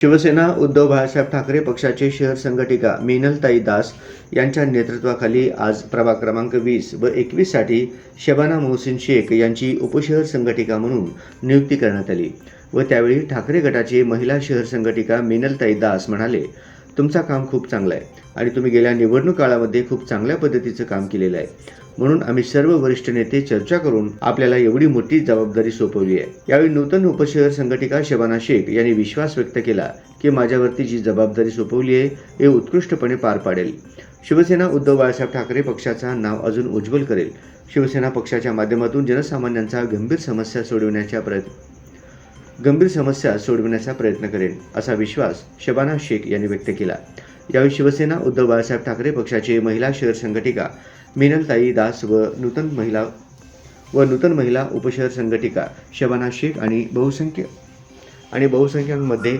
शिवसेना उद्धव बाळासाहेब ठाकरे पक्षाचे शहर संघटिका मिनलताई दास यांच्या नेतृत्वाखाली आज प्रभाग क्रमांक वीस व एकवीससाठी शबाना मोहसिन शेख यांची उपशहर संघटिका म्हणून नियुक्ती करण्यात आली व त्यावेळी ठाकरे गटाचे महिला शहर संघटिका मिनलताई दास म्हणाले तुमचा काम खूप चांगलं आहे. आणि तुम्ही गेल्या निवडणूक काळामध्ये खूप चांगल्या पद्धतीचं काम केलेलं आहे. म्हणून आम्ही सर्व वरिष्ठ नेते चर्चा करून आपल्याला एवढी मोठी जबाबदारी सोपवली आहे. यावेळी नूतन उपशहर संघटिका शबाना शेख यांनी विश्वास व्यक्त केला की माझ्यावरती जी जबाबदारी सोपवली आहे हे उत्कृष्टपणे पार पाडेल. शिवसेना उद्धव बाळासाहेब ठाकरे पक्षाचा नाव अजून उज्ज्वल करेल. शिवसेना पक्षाच्या माध्यमातून जनसामान्यांचा गंभीर समस्या सोडवण्याच्या प्रयत्न गंभीर समस्या सोडविण्याचा प्रयत्न करेन असा विश्वास शबाना शेख यांनी व्यक्त केला. यावेळी शिवसेना उद्धव बाळासाहेब ठाकरे पक्षाचे महिला शहर संघटिका मिनलताई दास व नूतन महिला व नूतन महिला उपशहर संघटिका शबाना शेख आणि बहुसंख्य आणि बहुसंख्यांमध्ये